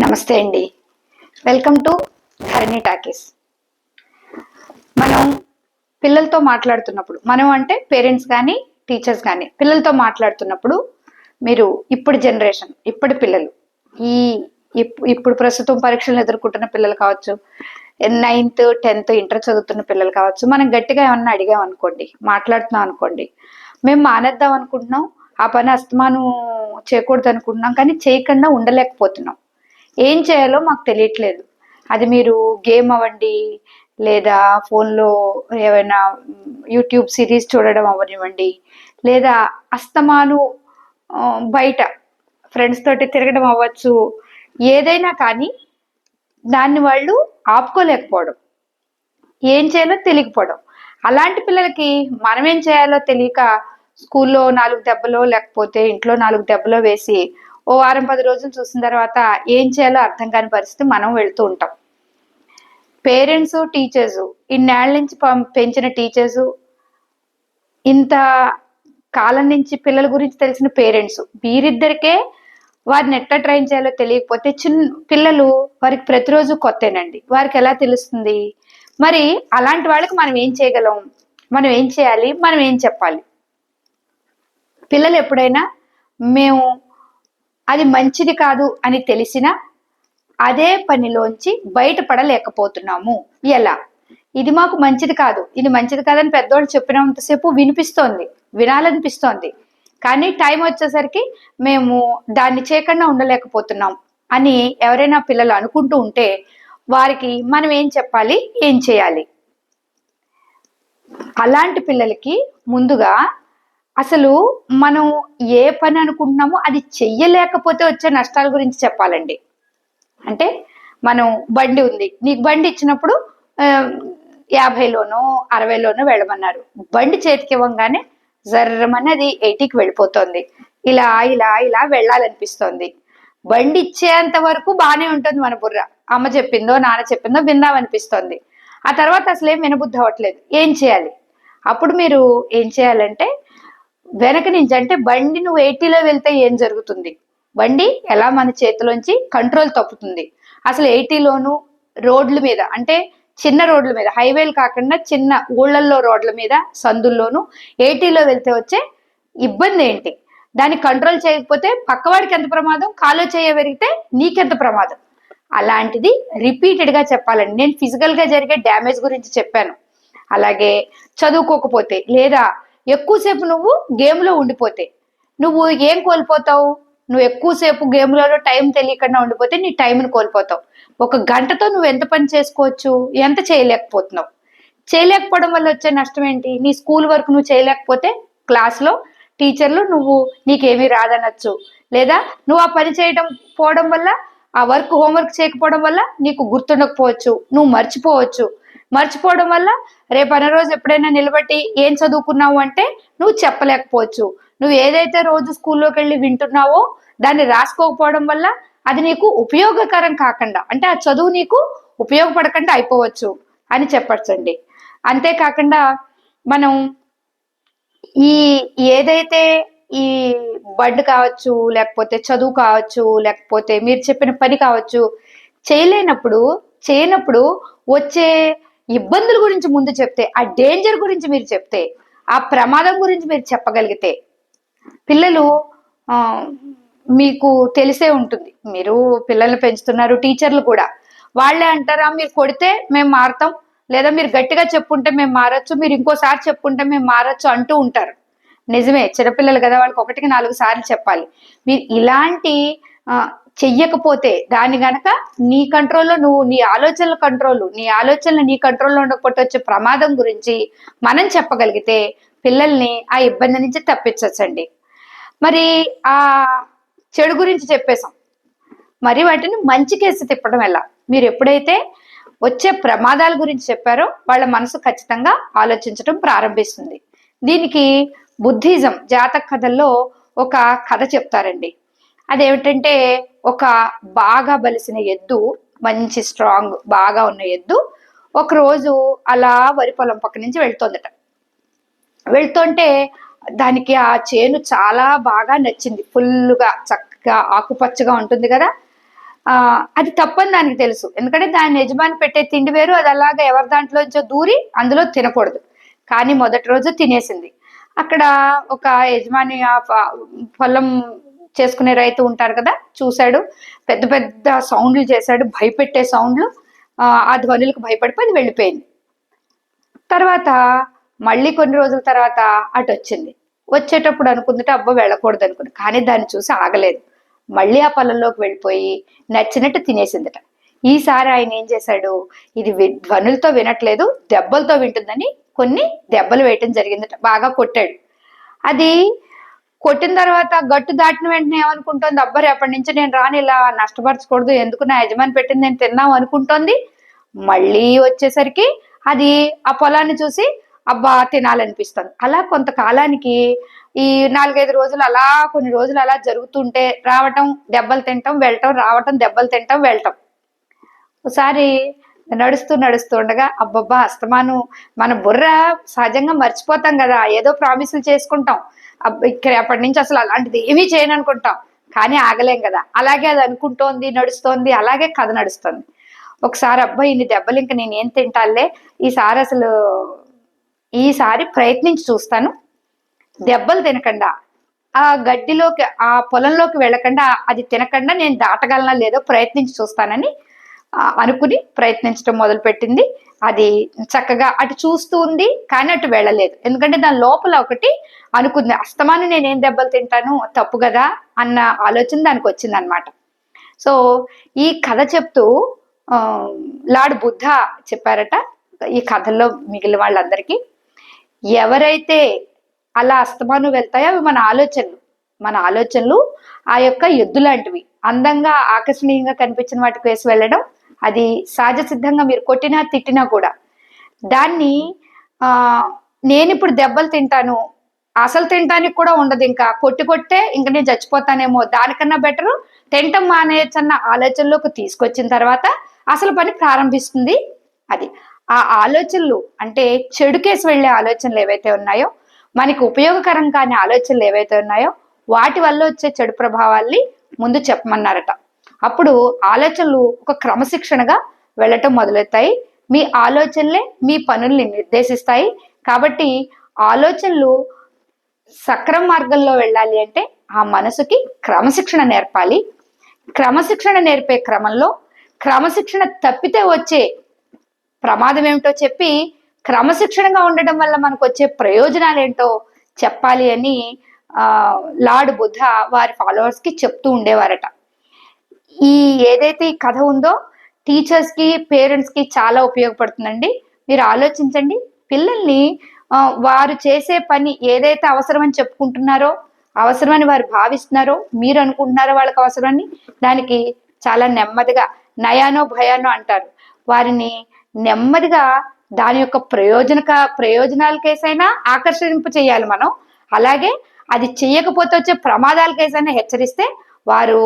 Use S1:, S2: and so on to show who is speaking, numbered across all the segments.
S1: నమస్తే అండి. Welcome to Dharani talkies మనం పిల్లలతో మాట్లాడుతున్నప్పుడు మనం అంటే పేరెంట్స్ కానీ టీచర్స్ కానీ పిల్లలతో మాట్లాడుతున్నప్పుడు మీరు ఇప్పుడు జనరేషన్ ఇప్పటి పిల్లలు ఈ ఇప్- ఇప్పుడు ప్రస్తుతం పరీక్షలు ఎదుర్కొంటున్న పిల్లలు కావచ్చు నైన్త్ టెన్త్ ఇంటర్ చదువుతున్న పిల్లలు కావచ్చు మనం గట్టిగా ఏమన్నా అడిగాం అనుకోండి మాట్లాడుతున్నాం అనుకోండి మేము మానేద్దాం అనుకుంటున్నాం ఆ పని అస్తమానం చేయకూడదు అనుకుంటున్నాం కానీ చేయకుండా ఉండలేకపోతున్నాం. ఏం చేయాలో మాకు తెలియట్లేదు. అది మీరు గేమ్ అవ్వండి లేదా ఫోన్లో ఏమైనా యూట్యూబ్ సిరీస్ చూడడం అవ్వనివ్వండి లేదా అస్తమాను బయట ఫ్రెండ్స్ తోటి తిరగడం అవ్వచ్చు ఏదైనా కానీ దాన్ని వాళ్ళు ఆపుకోలేకపోవడం ఏం చేయాలో తెలియకపోవడం. అలాంటి పిల్లలకి మనం ఏం చేయాలో తెలియక స్కూల్లో నాలుగు దెబ్బలో లేకపోతే ఇంట్లో నాలుగు దెబ్బలో వేసి ఓ వారం పది రోజులు చూసిన తర్వాత ఏం చేయాలో అర్థం కాని పరిస్థితి మనం వెళ్తూ ఉంటాం. పేరెంట్స్ టీచర్స్ ఇన్నేళ్ళ నుంచి పం- పెంచిన టీచర్స్ ఇంత కాలం నుంచి పిల్లల గురించి తెలిసిన పేరెంట్స్ వీరిద్దరికే వారిని ఎట్లా ట్రైన్ చేయాలో తెలియకపోతే చిన్న పిల్లలు వారికి ప్రతిరోజు కొత్తేనండి. వారికి ఎలా తెలుస్తుంది? మరి అలాంటి వాళ్ళకి మనం ఏం చేయగలం? మనం ఏం చేయాలి? మనం ఏం చెప్పాలి? పిల్లలు ఎప్పుడైనా మేము అది మంచిది కాదు అని తెలిసిన అదే పనిలోంచి బయటపడలేకపోతున్నాము. ఎలా? ఇది మాకు మంచిది కాదు. ఇది మంచిది కాదని పెద్దోళ్ళు చెప్పినంతసేపు వినిపిస్తోంది. వినాలనిపిస్తోంది. కానీ టైం వచ్చేసరికి మేము దాన్ని చేయకుండా ఉండలేకపోతున్నాం అని ఎవరైనా పిల్లలు అనుకుంటూ ఉంటే వారికి మనం ఏం చెప్పాలి? ఏం చేయాలి? అలాంటి పిల్లలకి ముందుగా అసలు మనం ఏ పని అనుకుంటున్నామో అది చెయ్యలేకపోతే వచ్చే నష్టాల గురించి చెప్పాలండి. అంటే మనం బండి ఉంది. నీకు బండి ఇచ్చినప్పుడు యాభైలోనో అరవైలోనో వెళ్ళమన్నారు. బండి చేతికి ఇవ్వగానే జర్రమని అది ఎయిటీకి వెళ్ళిపోతుంది. ఇలా ఇలా ఇలా వెళ్ళాలనిపిస్తోంది. బండి ఇచ్చేంత వరకు బాగానే ఉంటుంది మన బుర్ర. అమ్మ చెప్పిందో నాన్న చెప్పిందో విందామనిపిస్తోంది. ఆ తర్వాత అసలు ఏం వినబుద్ధి అవ్వట్లేదు. ఏం చేయాలి? అప్పుడు మీరు ఏం చేయాలంటే వెనక నుంచి అంటే బండి నువ్వు ఎయిటీలో వెళ్తే ఏం జరుగుతుంది? బండి ఎలా మన చేతిలోంచి కంట్రోల్ తప్పుతుంది. అసలు ఎయిటీలోను రోడ్ల మీద అంటే చిన్న రోడ్ల మీద హైవేలు కాకుండా చిన్న ఊళ్ళల్లో రోడ్ల మీద సందుల్లోను ఎయిటీలో వెళ్తే వచ్చే ఇబ్బంది ఏంటి? దాన్ని కంట్రోల్ చేయకపోతే పక్కవాడికి ఎంత ప్రమాదం? కాలో చేయబెరిగితే నీకెంత ప్రమాదం? అలాంటిది రిపీటెడ్గా చెప్పాలండి. నేను ఫిజికల్గా జరిగే డ్యామేజ్ గురించి చెప్పాను. అలాగే చదువుకోకపోతే లేదా ఎక్కువసేపు నువ్వు గేమ్లో ఉండిపోతే. నువ్వు ఏం కోల్పోతావు? నువ్వు ఎక్కువసేపు గేమ్లలో టైం తెలియకుండా ఉండిపోతే నీ టైంని కోల్పోతావు. ఒక గంటతో నువ్వు ఎంత పని చేసుకోవచ్చు? ఎంత చేయలేకపోతున్నావు? చేయలేకపోవడం వల్ల వచ్చే నష్టం ఏంటి? నీ స్కూల్ వర్క్ నువ్వు చేయలేకపోతే క్లాస్లో టీచర్లు నువ్వు నీకేమీ రాదనొచ్చు. లేదా నువ్వు ఆ పని చేయడం పోవడం వల్ల ఆ వర్క్ హోంవర్క్ చేయకపోవడం వల్ల నీకు గుర్తుండకపోవచ్చు. నువ్వు మర్చిపోవచ్చు. మర్చిపోవడం వల్ల రేపు అన్న రోజు ఎప్పుడైనా నిలబెట్టి ఏం చదువుకున్నావు అంటే నువ్వు చెప్పలేకపోవచ్చు. నువ్వు ఏదైతే రోజు స్కూల్లోకి వెళ్ళి వింటున్నావో దాన్ని రాసుకోకపోవడం వల్ల అది నీకు ఉపయోగకరం కాకుండా అంటే ఆ చదువు నీకు ఉపయోగపడకుండా అయిపోవచ్చు అని చెప్పచ్చండి. అంతేకాకుండా మనం ఈ ఏదైతే ఈ బడ్ కావచ్చు లేకపోతే చదువు కావచ్చు లేకపోతే మీరు చెప్పిన పని కావచ్చు చేయలేనప్పుడు చేయనప్పుడు వచ్చే ఇబ్బందుల గురించి ముందు చెప్తే ఆ డేంజర్ గురించి మీరు చెప్తే ఆ ప్రమాదం గురించి మీరు చెప్పగలిగితే పిల్లలు మీకు తెలిసే ఉంటుంది. మీరు పిల్లల్ని పెంచుతున్నారు టీచర్లు కూడా. వాళ్ళే అంటారా మీరు కొడితే మేము మారుతాం లేదా మీరు గట్టిగా చెప్పుంటే మేము మారచ్చు మీరు ఇంకోసారి చెప్పుంటే మేము మారచ్చు అంటూ ఉంటారు. నిజమే చిన్నపిల్లలు కదా వాళ్ళకి ఒకటికి నాలుగు సార్లు చెప్పాలి. మీరు ఇలాంటి చెయ్యకపోతే దాన్ని గనక నీ కంట్రోల్లో నువ్వు నీ ఆలోచనల కంట్రోల్ నీ ఆలోచనలు నీ కంట్రోల్లో ఉండకపోతే వచ్చే ప్రమాదం గురించి మనం చెప్పగలిగితే పిల్లల్ని ఆ ఇబ్బంది నుంచి తప్పించవచ్చండి మరి ఆ చెడు గురించి చెప్పేశాం. మరి వాటిని మంచి కేసు తిప్పడం ఎలా? మీరు ఎప్పుడైతే వచ్చే ప్రమాదాల గురించి చెప్పారో వాళ్ళ మనసు ఖచ్చితంగా ఆలోచించడం ప్రారంభిస్తుంది. దీనికి బుద్ధిజం జాతక కథల్లో ఒక కథ చెప్తారండి. అదేమిటంటే ఒక బాగా బలిసిన ఎద్దు మంచి స్ట్రాంగ్ బాగా ఉన్న ఎద్దు ఒకరోజు అలా వరి పొలం పక్క నుంచి వెళ్తోందట. వెళ్తుంటే దానికి ఆ చేను చాలా బాగా నచ్చింది. ఫుల్గా చక్కగా ఆకుపచ్చగా ఉంటుంది కదా. అది తప్పని దానికి తెలుసు. ఎందుకంటే దాని యజమాని పెట్టే తిండి వేరు అది అలాగా ఎవరి దాంట్లోంచో దూరి అందులో తినకూడదు. కానీ మొదటి రోజు తినేసింది. అక్కడ ఒక యజమాని ఆ పొలం చేసుకునే రైతు ఉంటారు కదా చూశాడు. పెద్ద పెద్ద సౌండ్లు చేశాడు భయపెట్టే సౌండ్లు. ఆ, ధ్వనులకు భయపడిపోయి అది వెళ్ళిపోయింది. తర్వాత మళ్ళీ కొన్ని రోజుల తర్వాత అటు వచ్చింది. వచ్చేటప్పుడు అనుకుందంటే అబ్బా వెళ్ళకూడదు అనుకుంది. కానీ దాన్ని చూసి ఆగలేదు. మళ్ళీ ఆ పొలంలోకి వెళ్ళిపోయి నచ్చినట్టు తినేసిందట. ఈసారి ఆయన ఏం చేశాడు? ఇది వి- ధ్వనులతో వినట్లేదు దెబ్బలతో వింటుందని కొన్ని దెబ్బలు వేయటం జరిగిందట. బాగా కొట్టాడు. అది కొట్టిన తర్వాత గట్టు దాటిన వెంటనే ఏమనుకుంటుంది? అబ్బా రేపటి నుంచి నేను రాని ఇలా నష్టపరచకూడదు ఎందుకు నా యజమాని పెట్టింది నేను తిన్నాం అనుకుంటోంది. మళ్ళీ వచ్చేసరికి అది ఆ పొలాన్ని చూసి అబ్బా తినాలనిపిస్తుంది. అలా కొంతకాలానికి ఈ నాలుగైదు రోజులు అలా కొన్ని రోజులు అలా జరుగుతుంటే రావటం దెబ్బలు తింటాం వెళ్ళటం రావటం దెబ్బలు తింటాం వెళ్ళటం. ఒకసారి నడుస్తూ నడుస్తూ ఉండగా అబ్బబ్బా అస్తమాను మన బుర్ర సహజంగా మర్చిపోతాం కదా ఏదో ప్రామిసులు చేసుకుంటాం. ఇక్కడ అప్పటి నుంచి అసలు అలాంటిది ఏమీ చేయను అనుకుంటాం. కానీ ఆగలేం కదా. అలాగే అది అనుకుంటోంది నడుస్తోంది అలాగే కథ నడుస్తుంది. ఒకసారి అబ్బాయి ఇన్ని దెబ్బలు ఇంకా నేను ఏం తింటాలే ఈసారి అసలు ఈసారి ప్రయత్నించి చూస్తాను. దెబ్బలు తినకుండా. ఆ గడ్డిలోకి ఆ పొలంలోకి వెళ్ళకుండా అది తినకుండా నేను దాటగలనా లేదో ప్రయత్నించి చూస్తానని అనుకుని ప్రయత్నించడం మొదలుపెట్టింది. అది చక్కగా అటు చూస్తూ ఉంది కానీ అటు వెళ్ళలేదు. ఎందుకంటే దాని లోపల ఒకటి అనుకుంది అస్తమాను నేను ఏం దెబ్బలు తింటాను? తప్పు కదా? అన్న ఆలోచన దానికి వచ్చింది అనమాట సో ఈ కథ చెప్తూ లార్డ్ బుద్ధ చెప్పారట ఈ కథల్లో మిగిలిన వాళ్ళందరికీ ఎవరైతే అలా అస్తమాను వెళ్తాయో అవి మన ఆలోచనలు. మన ఆలోచనలు ఆ యొక్క ఎద్దు లాంటివి అందంగా ఆకర్షణీయంగా కనిపించిన వాటికి వేసి వెళ్ళడం అది సహజ సిద్ధంగా మీరు కొట్టినా తిట్టినా కూడా. దాన్ని నేను ఇప్పుడు దెబ్బలు తింటాను. అసలు తినడానికి కూడా ఉండదు ఇంకా. కొట్టి కొట్టే ఇంకా నేను చచ్చిపోతానేమో. దానికన్నా బెటరు తింటం మానేయచ్చన్న ఆలోచనలోకి తీసుకొచ్చిన తర్వాత అసలు పని ప్రారంభిస్తుంది అది. ఆ ఆలోచనలు అంటే చెడుకేసి వెళ్ళే ఆలోచనలు ఏవైతే ఉన్నాయో మనకి ఉపయోగకరం కాని ఆలోచనలు ఏవైతే ఉన్నాయో వాటి వల్ల వచ్చే చెడు ప్రభావాల్ని ముందు చెప్పమన్నారట. అప్పుడు ఆలోచనలు ఒక క్రమశిక్షణగా వెళ్ళటం మొదలెత్తాయి మీ ఆలోచనలే మీ పనుల్ని నిర్దేశిస్తాయి. కాబట్టి ఆలోచనలు సక్రమ మార్గంలో వెళ్ళాలి అంటే ఆ మనసుకి క్రమశిక్షణ నేర్పాలి. క్రమశిక్షణ నేర్పే క్రమంలో క్రమశిక్షణ తప్పితే వచ్చే ప్రమాదం ఏమిటో చెప్పి క్రమశిక్షణగా ఉండడం వల్ల మనకు వచ్చే ప్రయోజనాలు ఏంటో చెప్పాలి అని లార్డ్ బుద్ధ వారి ఫాలోవర్స్కి చెప్తూ ఉండేవారట. ఈ ఏదైతే ఈ కథ ఉందో టీచర్స్కి పేరెంట్స్కి చాలా ఉపయోగపడుతుందండి. మీరు ఆలోచించండి. పిల్లల్ని వారు చేసే పని ఏదైతే అవసరమని చెప్పుకుంటున్నారో అవసరమని వారు భావిస్తున్నారో మీరు అనుకుంటున్నారో వాళ్ళకి అవసరమని దానికి చాలా నెమ్మదిగా నయానో భయానో అంటారు. వారిని నెమ్మదిగా దాని యొక్క ప్రయోజనక ప్రయోజనాల కేసైనా ఆకర్షింపు చేయాలి మనం. అలాగే అది చేయకపోతే వచ్చే ప్రమాదాల కేసైనా హెచ్చరిస్తే వారు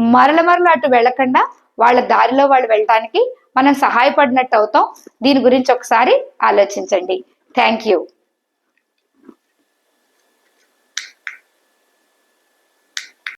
S1: మరల మరల అటు వెళ్ళకుండా వాళ్ళ దారిలో వాళ్ళు వెళ్ళడానికి మనం సహాయపడినట్టు అవుతాం. దీని గురించి ఒకసారి ఆలోచించండి. Thank you